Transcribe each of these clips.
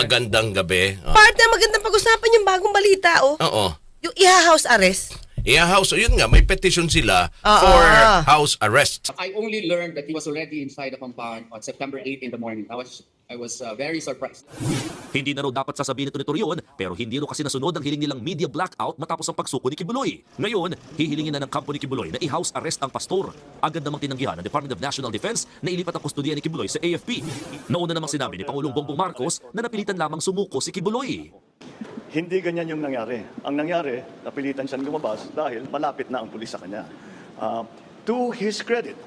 Magandang gabi. Oh. Partner, magandang pag-usapan yung bagong balita, oh. Oo. Yung iha-house arrest. Yeah, house, yun nga, may petition sila Oo. for house arrest. I only learned that he was already inside the compound on September 8 in the morning. I was I was uh, very surprised. Hindi na raw dapat sasabihin ito ni Torion, pero hindi raw kasi nasunod ang hiling nilang media blackout matapos ang pagsuko ni Kibuloy. Ngayon, hihilingin na ng kampo ni Kibuloy na i-house arrest ang pastor. Agad namang tinanggihan ng Department of National Defense na ilipat ang kustodiya ni Kibuloy sa AFP. Nauna namang sinabi ni Pangulong Bongbong Marcos na napilitan lamang sumuko si Kibuloy. Hindi ganyan yung nangyari. Ang nangyari, napilitan siyang lumabas dahil malapit na ang pulis sa kanya. Ah, to his credit,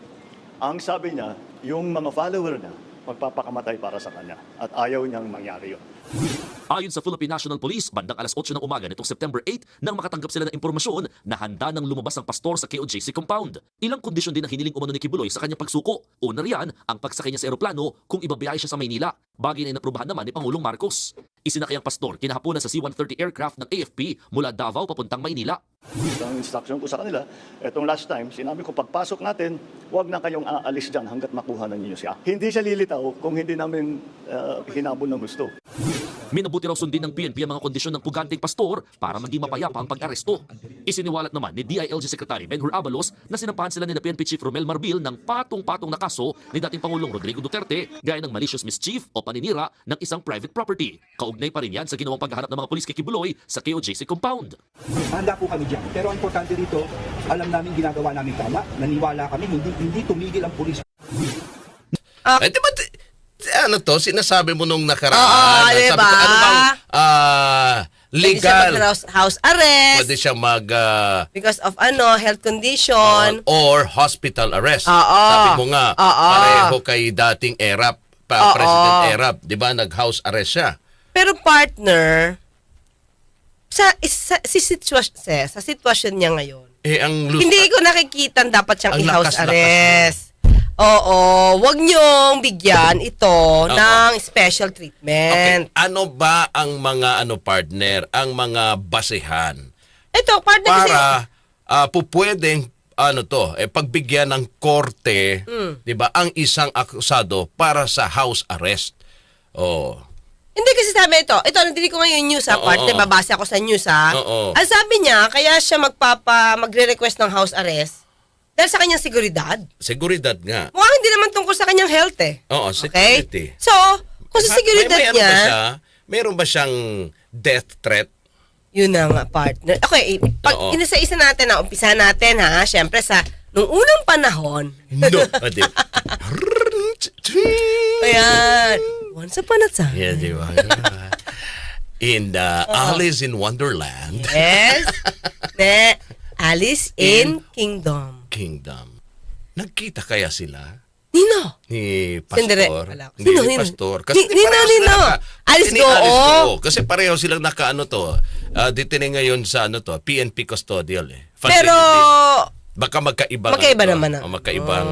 ang sabi niya, yung mga follower niya, magpapakamatay para sa kanya. At ayaw niyang mangyari yun. Ayon sa Philippine National Police, bandang alas 8 ng umaga nitong September 8 nang makatanggap sila ng impormasyon na handa nang lumabas ang pastor sa KOJC compound. Ilang kondisyon din ang hiniling umano ni Kibuloy sa kanyang pagsuko. Una riyan, ang pagsakay niya sa eroplano kung ibabiyahe siya sa Maynila. Bagay na inaprubahan naman ni Pangulong Marcos. Isinakay ang pastor kinahaponan sa C-130 aircraft ng AFP mula Davao papuntang Maynila. Ang instruction ko sa kanila, etong last time, sinabi ko pagpasok natin, huwag na kayong aalis dyan hanggat makuha na ninyo siya. Hindi siya lilitaw kung hindi namin uh, hinabol ng gusto. Minabuti raw sundin ng PNP ang mga kondisyon ng puganting pastor para maging mapayapa ang pag-aresto. Isiniwalat naman ni DILG Secretary Benhur Abalos na sinampahan sila ni PNP Chief Romel Marbil ng patong-patong na kaso ni dating Pangulong Rodrigo Duterte gaya ng malicious mischief o paninira ng isang private property. Kaugnay pa rin yan sa ginawang paghahanap ng mga pulis kay Kibuloy sa KOJC compound. Handa po kami dyan. Pero ang importante dito, alam namin ginagawa namin tama. Naniwala kami, hindi hindi tumigil ang pulis Eh, di ba, di- ano to, sinasabi mo nung nakaraan. Oo, Sabi diba? ko, ano bang ah, Pwede siya legal? house arrest Pwede siya mag... ah, because of ano, health condition. or hospital arrest. Oo. Sabi mo nga, Oo. pareho kay dating ERAP, pa, Oo. President ERAP, di ba, nag-house arrest siya. Pero partner, sa, sa, si sitwasyon, sa, sa sitwasyon niya ngayon, Eh, ang hindi ko nakikita dapat siyang Ang i-house arrest. Oo, wag niyong bigyan ito ng special Okay, treatment. ano ba ang mga ano partner, ang mga basehan Ito, partner kasi, para uh, pupwedeng ano to, eh, pagbigyan ng korte, Hmm. 'di ba, ang isang akusado para sa house arrest. Oh. Hindi kasi sabi ito, ito, nandili ko ngayon yung news ha, Oo, partner, oo. babasa ako sa news ha. Oo. Ang sabi niya, kaya siya magpapa, magre-request ng house arrest dahil sa kanyang seguridad. Seguridad nga. Mukhang hindi naman tungkol sa kanyang health eh. Oo, Okay? security. So, kung sa seguridad may, meron niya, ba siya? Meron ba siyang death threat? yun na nga, partner. Okay, pag Oo. inisa-isa natin na, umpisa natin ha, syempre sa, nung unang panahon, No. Adi. ayan, once upon a time, Yeah, di ba? In the Alice in Wonderland yes, na Alice in Kingdom. Kingdom. Nagkita kaya sila Nino? ni Pastor? Hindi Sino, ni? Pastor. Di Nino, pareho Nino. naka- Alice Goo. Goo. Kasi pareho silang nakaano to. Uh, detining ngayon sa ano to, PNP custodial eh. Facility. Pero, baka magkaiba Magkaiba naman ah. o magkaibang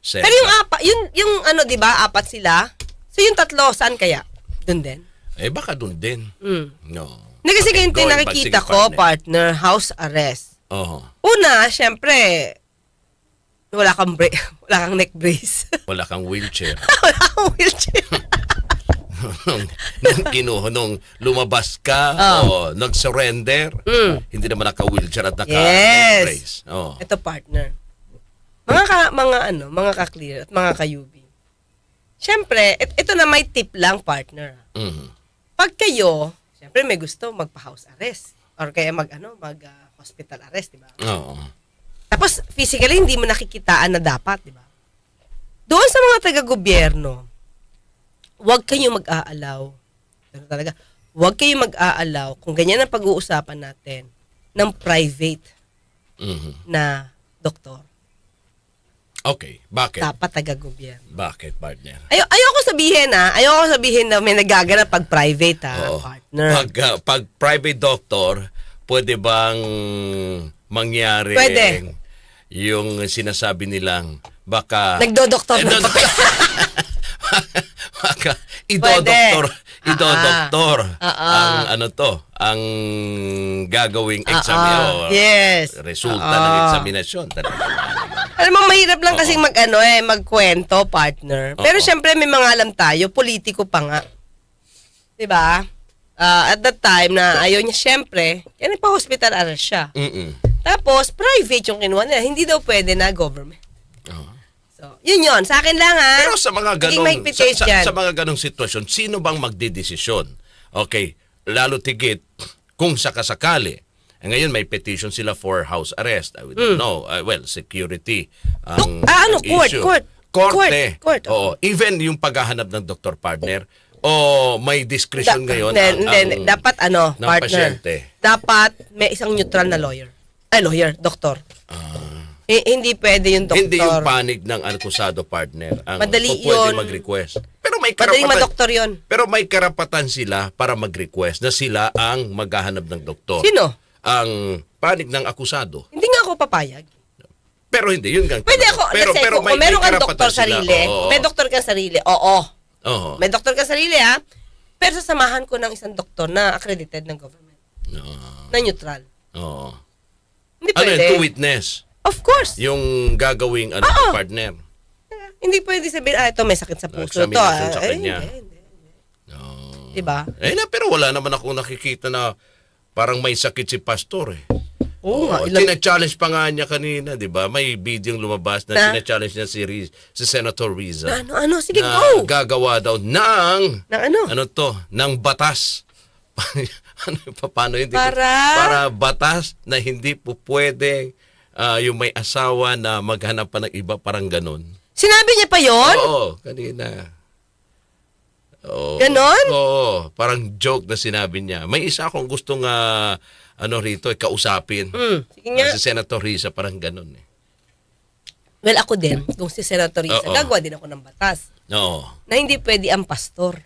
set. pero yung apa, yung, yung ano, di ba, apat sila? So yung tatlo, saan kaya? Doon din? eh baka doon din. Mm. No. Na kasi back. nakikita ko, partner, house arrest. Oo. Una, syempre, wala kang bra- wala kang neck brace. Wala kang wheelchair. wala kang wheelchair. nung, nung kinuha, nung lumabas ka o nag-surrender, hindi naman naka-wheelchair at Oh. Yes. naka-brace. Oh. Ito partner. Mga ka, mga ano, mga ka-clear at mga ka-UB. Syempre, et- ito na may tip lang partner. Mhm. Pag kayo, syempre may gusto magpa-house arrest or kaya mag ano, mag ah, hospital arrest, di ba? Oo. Tapos physically hindi mo nakikitaan na dapat, di ba? Doon sa mga taga-gobyerno, huwag kayong mag-aalaw. Pero talaga, huwag kayong mag-aalaw kung ganyan ang pag-uusapan natin ng private Mhm. na doktor. Okay. Bakit? Dapat taga-gobyerno. Bakit, partner? Ayo ayoko sabihin ha, ayoko sabihin na may nagaganap pag private ha, Oo. partner. Pag, ah, pag private doctor, pwede bang mangyari Pwede. yung sinasabi nilang baka Nagdodoktor na Idodok- baka idodoktor idodoktor ah. ang ano to ang gagawing exam Ah, ah. o Yes. resulta Ah, ng talaga Alam mo, mahirap lang kasing mag, ano, eh, magkwento, partner. Pero Oo. syempre, may mga alam tayo, politiko pa nga. 'Di ba? Ah, at that time na ayaw niya syempre, yan pa-hospital arrest siya. Mm-mm. Tapos private yung kinuha nila, hindi daw pwede na government. Oo. So, yun yun. Sa akin lang ha. Pero sa mga ganong sa, sa, dyan. sa mga ganong sitwasyon, sino bang magdidesisyon? Okay, lalo tigit kung sakasakali. Eh, ngayon may petition sila for house arrest. I don't know. Uh, well, security ang, Dok- ah, ano, ang court, issue. court. Korte. Court, court. Oo. Even yung paghahanap ng doktor partner o may discretion Da- ngayon Then, ang, then, ang- dapat ano, ng partner. pasyente. Dapat may isang neutral na lawyer. Ay, lawyer, doktor. Eh, hindi pwede yung doktor. Ah. Hindi yung panig ng akusado partner ang Madali pwede mag-request. Pero may Madaling karapatan, madoktor yun. Pero may karapatan sila para mag-request na sila ang maghahanap ng doktor. Sino? Ang panig ng akusado. Hindi nga ako papayag. Pero hindi, yun gang Pwede ako, pero, say, pero kung, kung meron kang doktor sila. sarili, Oo. may doktor kang sarili, oo. Oo. May doktor kang sarili, ha? Pero sasamahan ko ng isang doktor na accredited ng government. Oo. Na neutral. Oo. Hindi Ano pwede. yun, to witness? Of course. Yung gagawing ano, Oo. partner. Hindi pwede sabihin, ah, ito may sakit sa puso. Ito, Examination ah. sa Eh, kanya. hindi, hindi. Oo. Diba? Eh na, pero wala naman ako nakikita na parang may sakit si pastor eh. Oo nga. Oh, Ilang, tina-challenge pa nga niya kanina, 'di ba? May video lumabas na, Na? tina-challenge niya si, Riz, si Senator Riza. na, ano, ano, sige, na go. gagawa daw ng Na ano? ano to, ng batas. ano pa paano yun? Di ko- Para? para batas na hindi po pwede ah, yung may asawa na maghanap pa ng iba parang ganun. Sinabi niya pa yon? Oo, kanina. Oo. Ganon? Oo, parang joke na sinabi niya. May isa akong gustong ah, ano rito, eh, kausapin. Hmm, sige nga. Si Senator Risa, parang ganun eh. Well, ako din, kung si Senator Risa, Oo. gagawa din ako ng batas Oo. na hindi pwede ang pastor.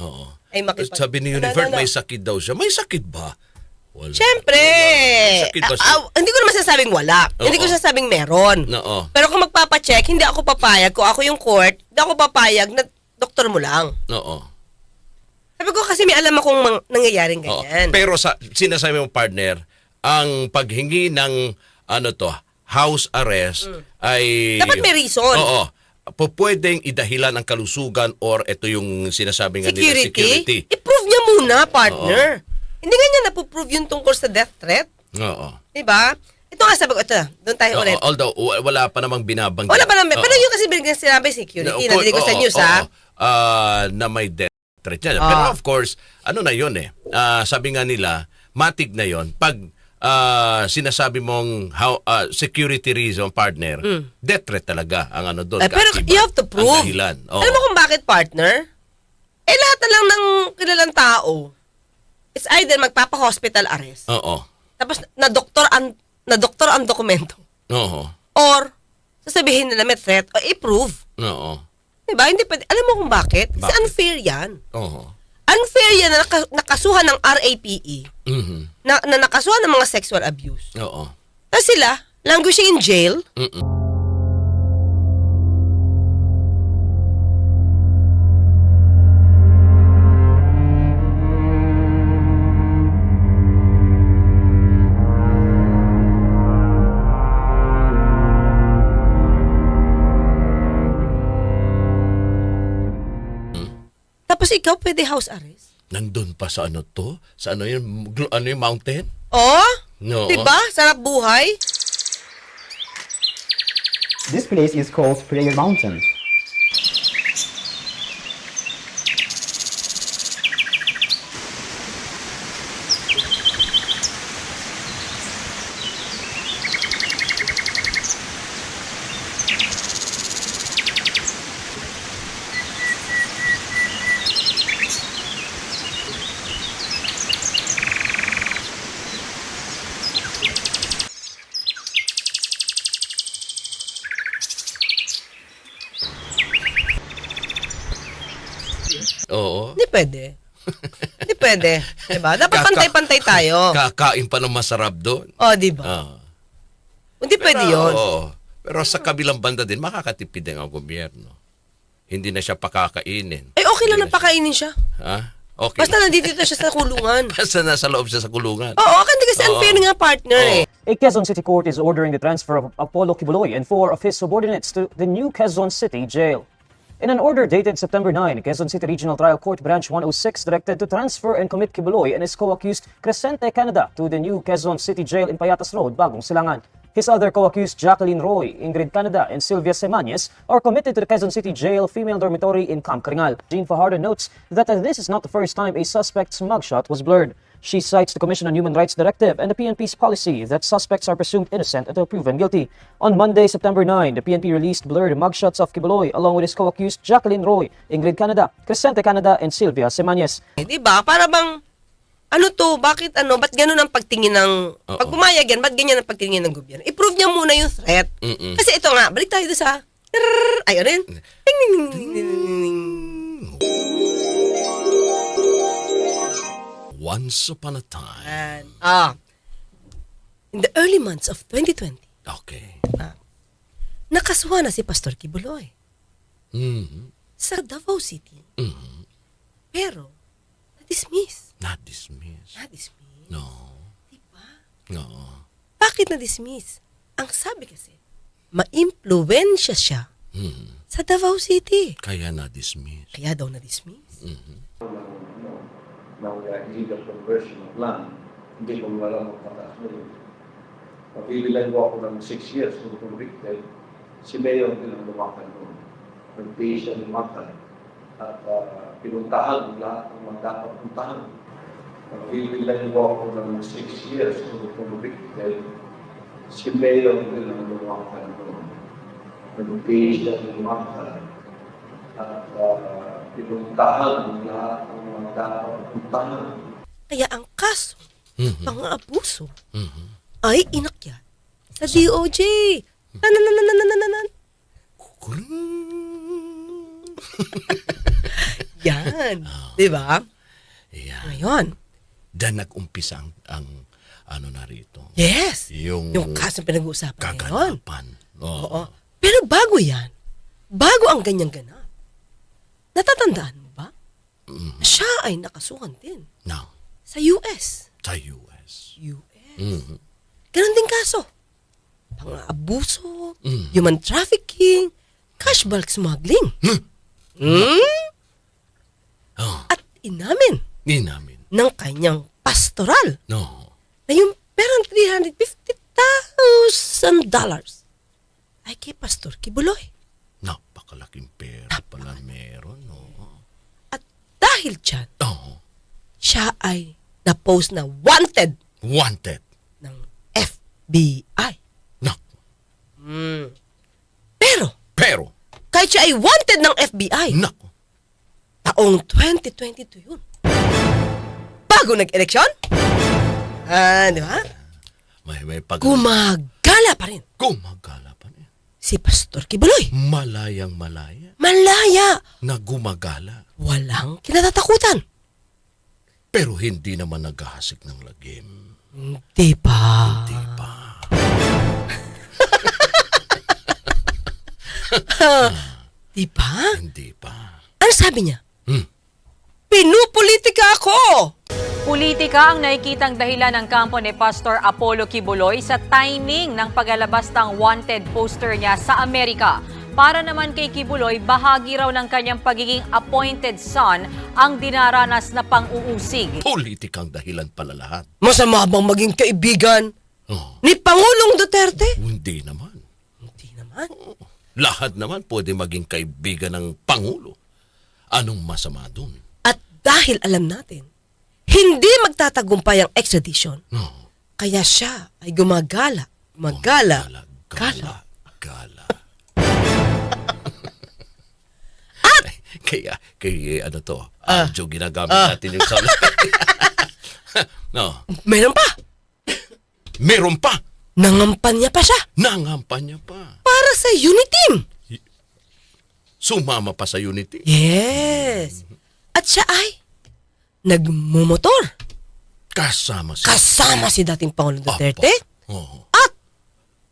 Oo. Ay, makipag- Sabi ni Ano, Univer, ano, ano? may sakit daw siya. May sakit ba? Wala. Siyempre! Sakit ba siya? Ah, ah, hindi ko naman sasabing wala. Hindi ko Oo. sasabing meron. Oo. Pero kung magpapacheck, hindi ako papayag. Kung ako yung court, hindi ako papayag na doktor mo lang. Oo. Sabi ko kasi may alam akong mang- nangyayaring Oo. ganyan. Pero sa sinasabi mong partner, ang paghingi ng ano to, house arrest ay Hmm. Dapat may reason. Oo. Po pwedeng idahilan ang kalusugan or ito yung sinasabi nga nila security, security. i-prove niya muna, partner. Hindi nga niya napoprove yung tungkol sa death threat. Oo. Diba? Ito nga sabi ko, ito doon tayo Oo, ulit. although wa- wala pa namang binabanggit. Wala pa naman. Oo. Pero yung kasi biglang sinabi security, Na- narinig ko sa oo, news, oo, ha? ah, na may death threat yan. Ah. Pero of course, ano na yun eh. Ah, sabi nga nila, matig na yon pag ah, sinasabi mong how, ah, security reason partner, death threat talaga ang ano doon. Eh, pero you have to prove. Oo. Alam mo kung bakit, partner? Eh, lahat na lang ng kilalang tao, it's either magpapa-hospital arrest, Oo. tapos na doktor ang na doktor ang dokumento, Oo. or sasabihin nila may threat, o i-prove. Oo. Diba? Hindi pwede. Alam mo kung bakit? Kasi Bakit? unfair yan. Oo. Unfair yan na naka, nakasuhan ng RAPE, Mhm. E, na, na nakasuhan ng mga sexual abuse. Oo. Tapos sila, languishing in jail, Mm-mm. Ikaw pwede house arrest. Nandun pa sa ano to? Sa ano yun? Ano yung mountain? Oh? No. Diba? Sarap buhay. This place is called Prayer Mountain. Oo. Hindi pwede. Hindi pwede. Diba? Dapat Kaka- pantay-pantay tayo. Kakain pa ng masarap doon. O, diba? Ah. Hindi pwede yun. Oo. Pero sa kabilang banda din, makakatipid din ang gobyerno. Hindi na siya pakakainin. Ay, okay lang na pakainin siya. Ha? Okay. Basta nandito na siya sa kulungan. Basta nasa loob siya sa kulungan. Oo, kasi kasi unfair nga partner eh. A Quezon City Court is ordering the transfer of Apollo Kibuloy and four of his subordinates to the new Quezon City Jail. In an order dated September 9, Quezon City Regional Trial Court Branch 106 directed to transfer and commit Kibuloy and his co-accused Crescente Canada to the new Quezon City Jail in Payatas Road, Bagong Silangan. His other co-accused Jacqueline Roy, Ingrid Canada, and Sylvia Semanes are committed to the Quezon City Jail female dormitory in Camp Kringal. Jean Fajardo notes that this is not the first time a suspect's mugshot was blurred. She cites the Commission on Human Rights Directive and the PNP's policy that suspects are presumed innocent until proven guilty. On Monday, September 9, the PNP released blurred mugshots of Kibuloy along with his co-accused Jacqueline Roy, Ingrid Canada, Crescente Canada, and Sylvia Semanes. Eh, di ba? Para bang, ano to, bakit ano, ba't ganun ang pagtingin ng, pag pumayag yan, ba't ganyan ang pagtingin ng gobyerno? I-prove niya muna yung threat. Mm-mm. Kasi ito nga, balik tayo sa, ayun rin. Ding, ding, ding, ding, ding, ding, ding. Once upon a time. And, ah, in the early months of 2020, Okay. nakasuha na si Pastor Kibuloy Mhm. sa Davao City. Mhm. Pero, na-dismiss. Not dismissed. Na-dismiss. No. Diba? No. Bakit na-dismiss? Ang sabi kasi, ma-impluensya siya Mhm. sa Davao City. Kaya na dismissed. Kaya daw na-dismiss. Ng uh, illegal conversion of land, hindi ko wala magpataas mo yun. Mabibilan mo ako ng 6 years kung convicted, si Mayor din ang lumakan noon. Nag-pay siya ng makan at uh, pinuntahan lahat ng mga dapat puntahan. Mabibilan mo ako ng 6 years kung convicted, si Mayor din ang lumakan noon. Nag-pay siya ng makan at uh, pinuntahan ang lahat ng mga dapat puntahan. Kaya ang kaso, Mhm. pang-abuso, Mhm. ay inakyat sa DOJ. Nananananananan. Yan. Di ba? Yeah. Ngayon, Dan nag-umpisa ang, ang ano na rito. yes. Yung, Yung kaso pinag-uusapan ngayon. kaganapan. Oo. Oo. Pero bago yan, bago ang ganyang ganap, natatandaan mo ba? Mhm. Siya ay nakasuhan din Now, sa US. sa US. US. Mhm. Ganon din kaso. Pang-abuso, Mm. human trafficking, cash bulk smuggling. Hmm? Oh, At inamin di namin. ng kanyang pastoral No. na yung perang $350,000 dollars ay kay Pastor Kibuloy. Napakalaking pera pala meron. Dahil dyan, Oo. siya ay na-post na wanted Wanted. ng FBI. No. Pero, Pero, kahit siya ay wanted ng FBI, no. taong 2022 yun. Bago nag-eleksyon? Ah, di ba? May, may pag... Gumagala pa rin Gumagala. Si Pastor Kibuloy. Malayang malaya Malaya. na gumagala. Walang kinatatakutan. Pero hindi naman naghahasik ng lagim. Di ba? Di ba? Di ba? Hindi pa. Ano sabi niya? Hmm. Pinupolitika ako! Politika ang nakikitang dahilan ng kampo ni Pastor Apollo Kibuloy sa timing ng paglalabas ng wanted poster niya sa Amerika. Para naman kay Kibuloy, bahagi raw ng kanyang pagiging appointed son ang dinaranas na pang-uusig. Politikang dahilan pala lahat. Masama bang maging kaibigan Oh, ni Pangulong Duterte? hindi naman. Hindi naman. Lahat naman pwede maging kaibigan ng Pangulo. Anong masama dun? At dahil alam natin, hindi magtatagumpay ang extradition, No. kaya siya ay gumagala, gumagala, Gala, gala. gala. At! Kaya, kay ano to, audio ginagamit natin yung sound. no. Meron pa, Meron pa! nangampan niya pa siya Nangampan niya pa. para sa Uniteam. Sumama pa sa Unity. Yes. At siya ay nagmumotor Kasama si... kasama si dating Pangulong Duterte Oo. at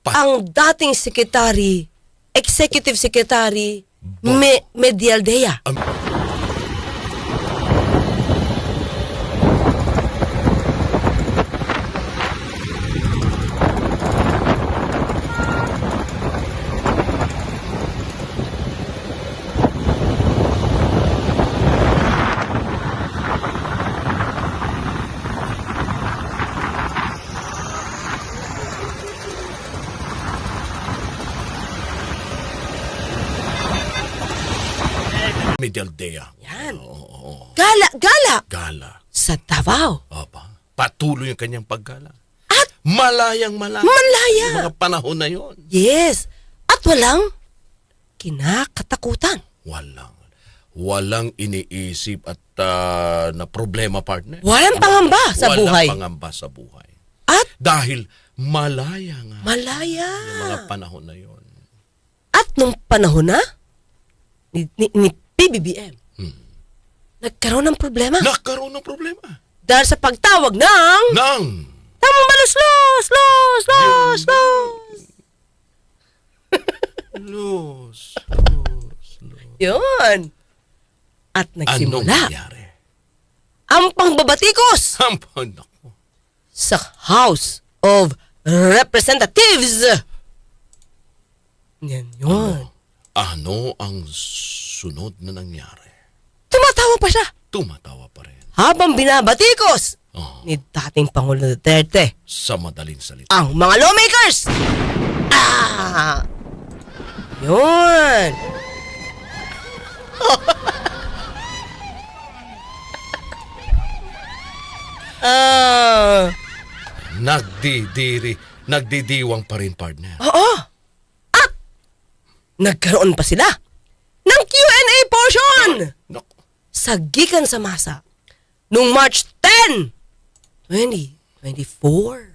Pa- ang dating secretary, executive secretary, Me, Medialdea. Medialdea. Yan. Oo. Gala, gala Gala. sa Davao. Opa. Patuloy ang kanyang paggala. At malayang malaya. Malaya. Yung mga panahon na yon. Yes. At walang kinakatakutan. Walang walang iniisip at ah, na problema partner. Walang pangamba sa Walang buhay. pangamba sa buhay. At Dahil malaya nga malaya. yung mga panahon na yon. At nung panahon na, ni, ni, ni PBBM, Hmm. nagkaroon ng problema. Nagkaroon ng problema. Dahil sa pagtawag ng... Nang Tamang balos, los, los, los, los. Los. Yun. At Anong nagsimula nangyari? ang pangbabatikos Hampon ako. sa House of Representatives. Yan yun. Ano ang sunod na nangyari? Tumatawa pa siya Tumatawa pa rin. Habang binabatikos Oh, ni dating Pangulo Duterte sa madaling salita. ang mga lawmakers. Ah! Yun. Ah, Nagdidiri, nagdidiwang pa rin partner. oo. At nagkaroon pa sila ng Q&A portion Naku, sa Gikan sa Masa noong March 10, 2024.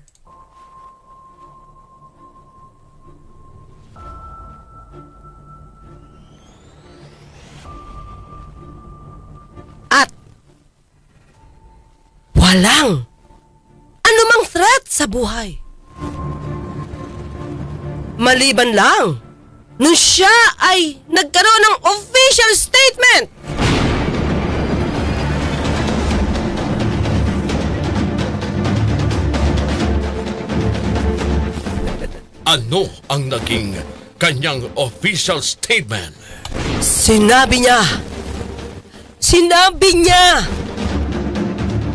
At walang anumang threat sa buhay. Maliban lang nung siya ay nagkaroon ng official statement ano ang naging kanyang official statement? Sinabi niya, sinabi niya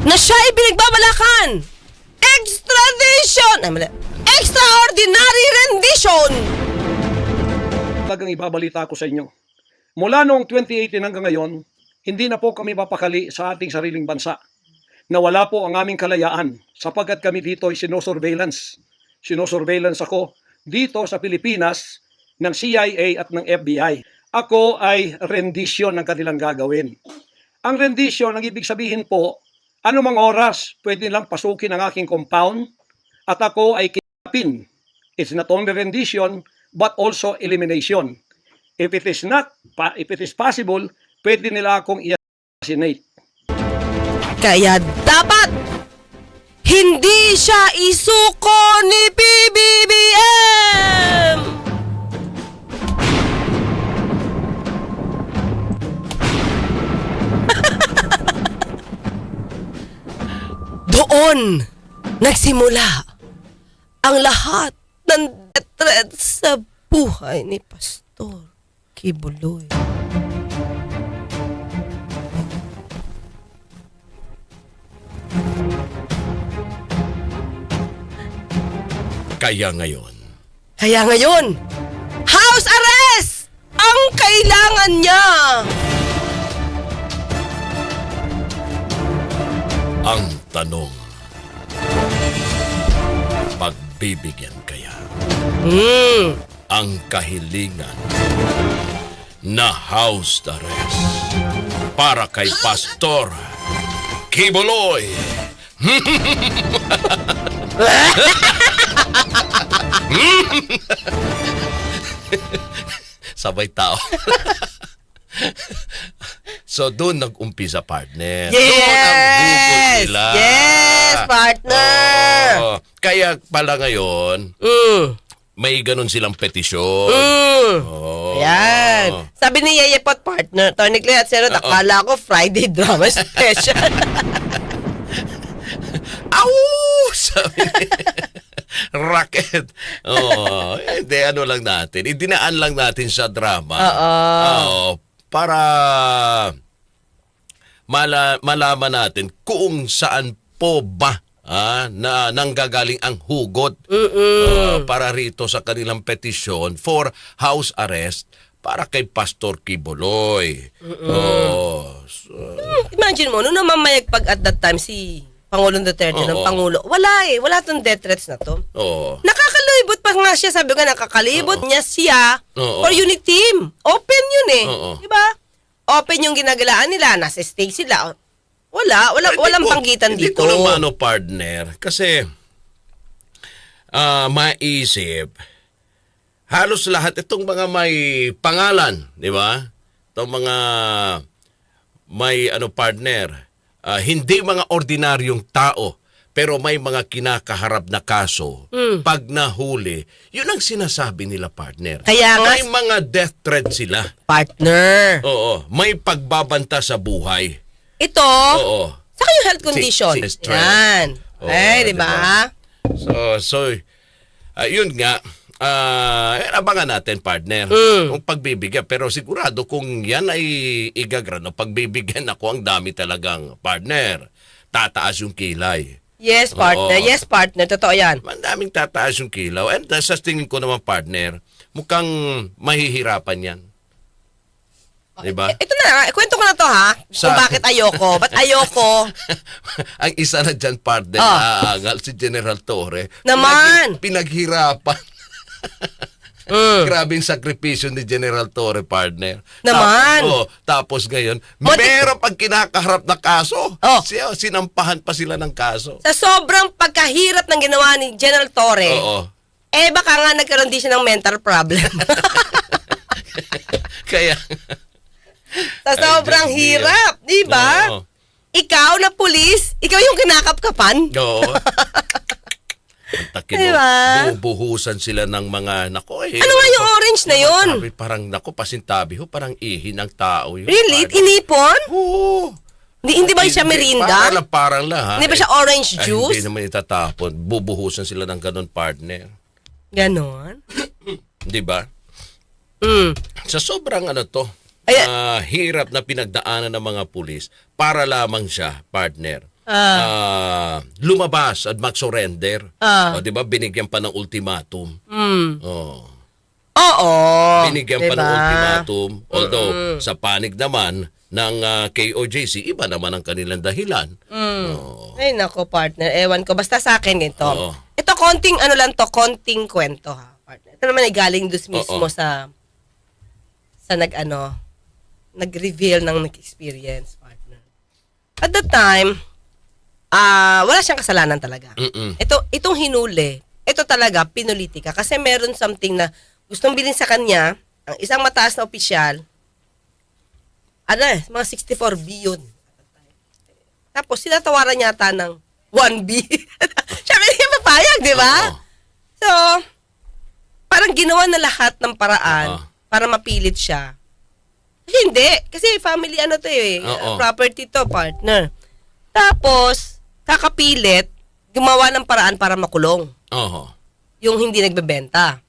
na siya ay binagbabalakan. Extradition! Ay, mali. Extraordinary rendition! Talagang ibabalita ko sa inyo. Mula noong 2018 hanggang ngayon, hindi na po kami papakali sa ating sariling bansa. Nawala po ang aming kalayaan sapagkat kami dito ay sinosurveillance. Sinosurveillance ako dito sa Pilipinas ng CIA at ng FBI. Ako ay rendition ng kanilang gagawin. Ang rendition, ang ibig sabihin po, anumang oras pwede lang pasukin ang aking compound at ako ay kinapin. It's not only rendition but also elimination. If it is not, if it is possible, pwede nila akong i-assassinate. Kaya dapat hindi siya isuko ni PBBM! Doon nagsimula ang lahat ng death threats sa buhay ni Pastor Kibuloy. Kaya ngayon, Kaya ngayon, house arrest ang kailangan niya. ang tanong, pagbibigyan kaya Hmm. ang kahilingan na house arrest para kay Pastor Kibuloy? Sabay tao. so doon nag-umpisa partner. Doon ang Yes! nila. Yes, partner! Oo. Kaya pala ngayon, Mm. may ganun silang petisyon. Mm. Oh. Yan. Sabi ni Yeye Pot partner, Tony Clay at Sero, akala ko Friday drama special. Au! Sabi ni Racket. Oh, hindi ano lang natin. Idinaan lang natin sa drama. Oo. Oo, para mala, malaman natin kung saan po ba ah, na nanggagaling ang hugot ah, para rito sa kanilang petisyon for house arrest para kay Pastor Kiboloy. Oh, so, Imagine mo, nung namamayagpag at that time si Pangulong Duterte ng Oo. Pangulo, wala eh. Wala tong death threats na to. oh. Nakakalibot pa nga siya. Sabi ko, nakakalibot niya siya Oo. for unit team. Open yun eh. Oo. Di ba? Open yung ginagalaan nila. Nasa stage sila. Wala. wala Hindi walang ko- panggitan hindi dito. ko naman ano, partner. Kasi, ah maisip, halos lahat itong mga may pangalan, di ba? Itong mga may ano partner, ah, hindi mga ordinaryong tao, pero may mga kinakaharap na kaso. Hmm. Pag nahuli, yun ang sinasabi nila partner. Kaya nga- May mga death threat sila. Partner. Oo, may pagbabanta sa buhay. Ito, Oo. saka yung health condition. Si- si. Yan. Oo, eh, di diba? ba? So, so ah, yun nga, ah, eh, abangan natin, partner, Mm. kung pagbibigyan. Pero sigurado kung yan ay igagrano, pagbibigyan ako, ang dami talagang partner. Tataas yung kilay. Yes, partner. Oo. Yes, partner. Totoo yan. Ang daming tataas yung kilaw. And uh, sa tingin ko naman, partner, mukhang mahihirapan yan. Diba? Ito na, kwento ko na to ha. Sa- Kung bakit ayoko. Ba't ayoko? ang isa na dyan, partner, Ah. aangal si General Torre. Naman. Pinag- pinaghirapan. Mm. Grabing sakripisyo ni General Torre, partner. Naman. Tapos, oh, tapos ngayon, But- meron pag kinakaharap na kaso, Oh. siya, sinampahan pa sila ng kaso. Sa sobrang pagkahirap ng ginawa ni General Torre, Oo. eh baka nga nagkaroon din siya ng mental problem. Kaya, Sa sobrang hirap, di ba? Oo. Ikaw na pulis, ikaw yung kinakapkapan. Oo. Ang takin Diba? bubuhusan sila ng mga, nako eh. Ano nga yung orange na yun? Sabi, parang, nako, pasintabi ho, parang ihi ng tao yun. Really? Parang- Inipon? Oo. Hindi, hindi ba siya Hindi, merinda? Parang lang, parang lang, ha? Hindi ba siya Eh, orange ay, juice? hindi naman itatapon. Bubuhusan sila ng ganun partner. Ganon. Di ba? Mm. Sa sobrang ano to, Ay- ah, hirap na pinagdaanan ng mga pulis para lamang siya, partner, Ah. ah, lumabas at mag-surrender. Ah. O, di ba? Binigyan pa ng ultimatum. Mm. Oh. Oo. Binigyan pa ng diba? ultimatum. Although, sa panig naman ng ah, KOJC, iba naman ang kanilang dahilan. Oh. Ay, nako, partner. Ewan ko. Basta sa akin ito. Oo. Ito, konting ano lang to, konting kwento ha, partner. Ito naman ay galing dus mismo Oo. sa sa nag ano, nag-reveal ng nag-experience, partner. At the time, ah wala siyang kasalanan talaga. Mm-mm. Ito, itong hinuli, ito talaga, pinulitika. Kasi meron something na gustong bilhin sa kanya, ang isang mataas na opisyal, ano eh, mga 64 billion. Tapos, sinatawaran yata ng 1B. Siyempre, hindi papayag, di ba? Oo. So, parang ginawa na lahat ng paraan Oo. para mapilit siya. Hindi. Kasi family ano to eh. Oo. Property to, partner. Tapos, kakapilit, gumawa ng paraan para makulong. Oo. Yung hindi nagbebenta.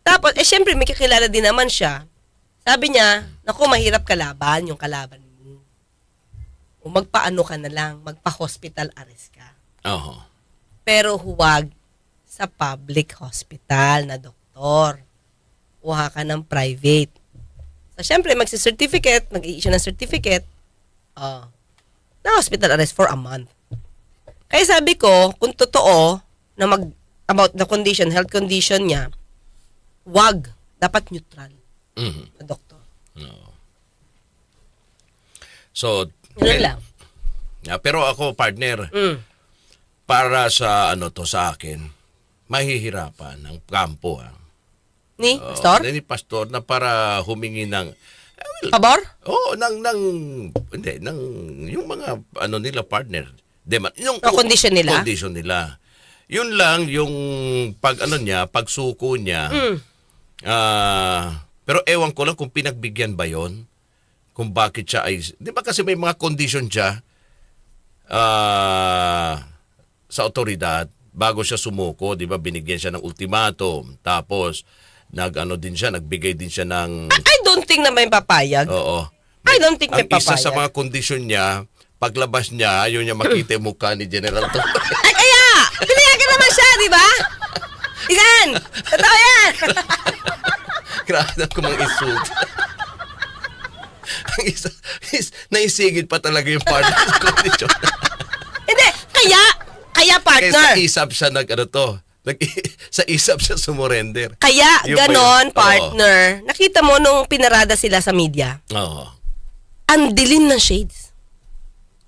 Tapos, eh syempre, may kakilala din naman siya. Sabi niya, naku, mahirap kalaban yung kalaban mo. O magpaano ka na lang, magpa-hospital arrest ka. Oo. Pero huwag sa public hospital na doktor. Kuha ka ng private. So, syempre, magsi-certificate, mag-i-issue ng certificate, uh, na hospital arrest for a month. Kaya sabi ko, kung totoo, na mag, about the condition, health condition niya, wag. Dapat neutral Mhm. na doktor. So, Yun lang. Yeah, pero ako, partner, Mm. para sa ano to sa akin, mahihirapan ang kampo. Ha? Ni, Oo, Pastor? Ni pastor na para humingi ng Pabor? oh, ng ng hindi ng yung mga ano nila partner. Di man, yung Ang condition nila? Condition nila. Yun lang yung pag ano niya, pagsuko niya. Mm. Ah, pero ewan ko lang kung pinagbigyan ba 'yon. Kung bakit siya ay 'di ba kasi may mga condition siya ah sa otoridad bago siya sumuko, 'di ba? Binigyan siya ng ultimatum. Tapos nag-ano din siya, nagbigay din siya ng I don't think na may papayag. Oo. I don't think may Ang isa sa mga kondisyon niya, paglabas niya, ayaw niya makita yung mukha ni General Torre. Ay, kaya! Pinayagan naman siya, di ba? Igan! Totoo yan! Grabe ko mang isug. Ang isa, is, naisigid pa talaga yung partner sa kondisyon. Hindi, kaya, kaya Kaya partner. sa isap siya nag, ano to, nag, sa isap siya sumurrender. Kaya Yun ganon, yun. Oo. partner. Nakita mo nung pinarada sila sa media, Oo. ang dilim ng shades.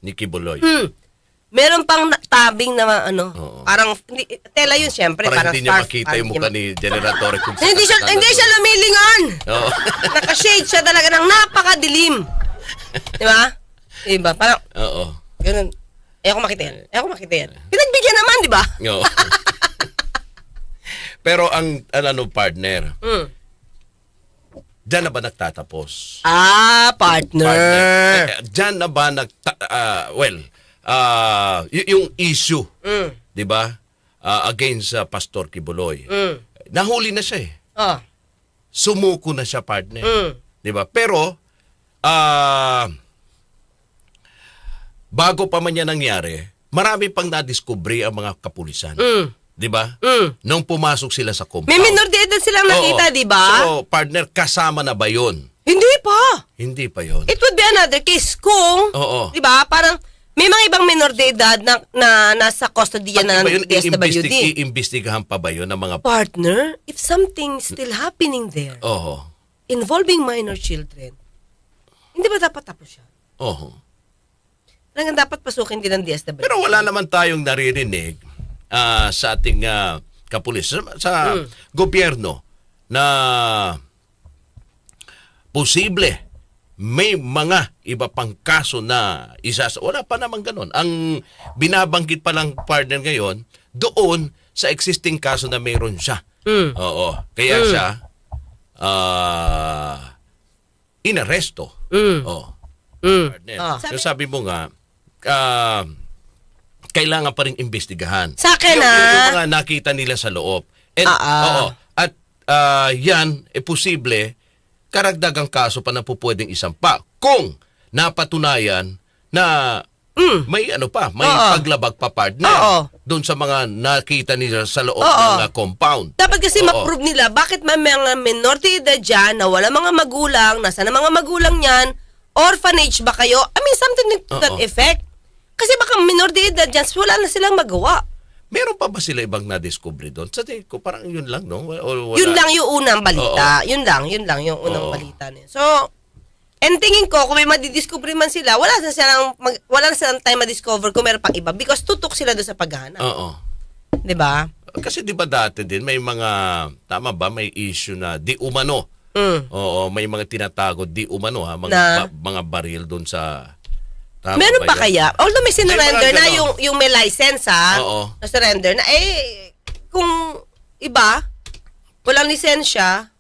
Nikki Buloy. Hmm. Meron pang tabing na ano, Oo. parang, hindi, tela yun siyempre, Para parang hindi niya makita parang yung mukha ni General Torre kung Hindi siya, hindi siya lumilingon. Oo. Naka-shade siya talaga ng napakadilim. Di ba? Diba? Parang, Oo. ganun. Ayoko makita yan. Ayoko makita yan. Pinagbigyan naman, di ba? Oo. Pero ang ano, ano partner, Mm. Diyan na ba nagtatapos? Ah, partner. Eh, Diyan na ba nagta ah, well, ah, y- yung issue, Mm. 'di ba? Ah, against sa Pastor Kibuloy. Mm. Nahuli na siya eh. Oh. Sumuko na siya, partner. Mm. 'Di ba? Pero ah bago pa man yan nangyari, marami pang nadiskubre ang mga kapulisan. Mm. 'Di ba? Mm. Nung pumasok sila sa compound. May minor de edad silang nakita, di ba? So, partner, kasama na ba yun? Hindi pa. Hindi pa yun. It would be another case kung, Oo. di ba, parang may mga ibang minor de edad na, na nasa custody na ba yun, ng DSWD. iimbesti- iimbestigahan pa ba yun ng mga... Partner, if something still happening there Oo. involving minor children, hindi ba dapat tapos siya? Oo. Talagang dapat pasukin din ng DSWD. Pero wala naman tayong naririnig ah, sa ating ah, kapulis, sa, sa Mm. gobyerno na posible may mga iba pang kaso na isa wala pa naman ganun. Ang binabanggit pa lang partner ngayon doon sa existing kaso na mayroon siya. Mm. Oo. Kaya Mm. siya ah inaresto. Mm. Oh. Mm. Partner. Ah. So sabi mo nga, ah, kailangan pa rin imbestigahan. Sa akin, yung, ah. yung mga nakita nila sa loob. And, Ah, ah. oo, at ah, yan, e posible, karagdagang kaso pa na po pwedeng isampa. Kung napatunayan na may ano pa, may Mm. Oo. paglabag pa partner Oo. doon sa mga nakita nila sa loob Oo. ng ah, compound. Dapat kasi Oo. ma-prove nila bakit may mga minor de edad dyan na wala mga magulang, nasa na mga magulang niyan, orphanage ba kayo? I mean, something to that Oo. effect. Kasi baka minor de edad dyan, wala na silang magawa. Meron pa ba sila ibang na-discover doon? Sa tingin ko, parang yun lang, no? O, wala? Yun lang yung unang balita. Yun lang, yun lang yung unang Oo. balita niya. So, and tingin ko, kung may madidiscover man sila, wala na silang, mag, wala na silang time ma-discover kung meron pang iba because tutok sila doon sa paghahanap. Oo. Di ba? Kasi di ba dati din may mga tama ba may issue na di umano. Mm. Oo, may mga tinatago di umano ha, mga Na? ba- mga baril doon sa Tama Meron ba pa yun? kaya? Although may sinurrender mga na yung, yung may license ha, Oo. na surrender na, eh, kung iba, walang lisensya,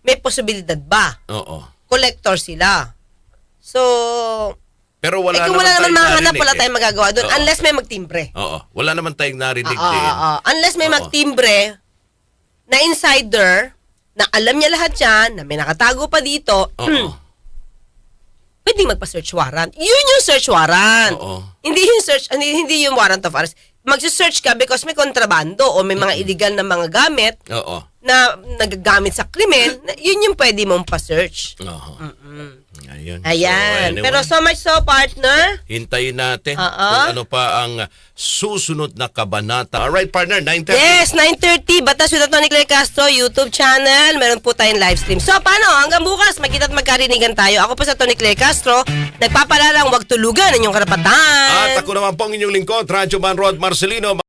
may posibilidad ba? Oo. Collector sila. So, Pero wala eh kung wala naman tayong mahanap, wala eh. tayong magagawa doon Oo. unless may magtimbre. Oo. Wala naman tayong narinig Ah, din. ah, ah. Unless may Oo. magtimbre na insider na alam niya lahat yan, na may nakatago pa dito, Oo. Pwedeng magpa-search warrant. Yun yung search warrant. Oo. Hindi yung search, hindi, hindi yung warrant of arrest. Magse-search ka because may kontrabando o may mga illegal na mga gamit Oo. Na nagagamit sa krimen, yun yung pwede mong pa-search. Oo. Ayun. Ayan. So, anyway, Pero so much so, partner. hintayin natin Oo. kung ano pa ang susunod na kabanata. Alright, partner, 9.30. Yes, 9.30, Batas with Tony Clay Castro, YouTube channel. Meron po tayong live stream. So, paano? Hanggang bukas, magkita at magkarinigan tayo. Ako po sa Tony Clay Castro. Nagpapalalang huwag tulugan ang inyong karapatan. At ako naman po ang inyong lingkod, Radyo Man Rod Marcelino.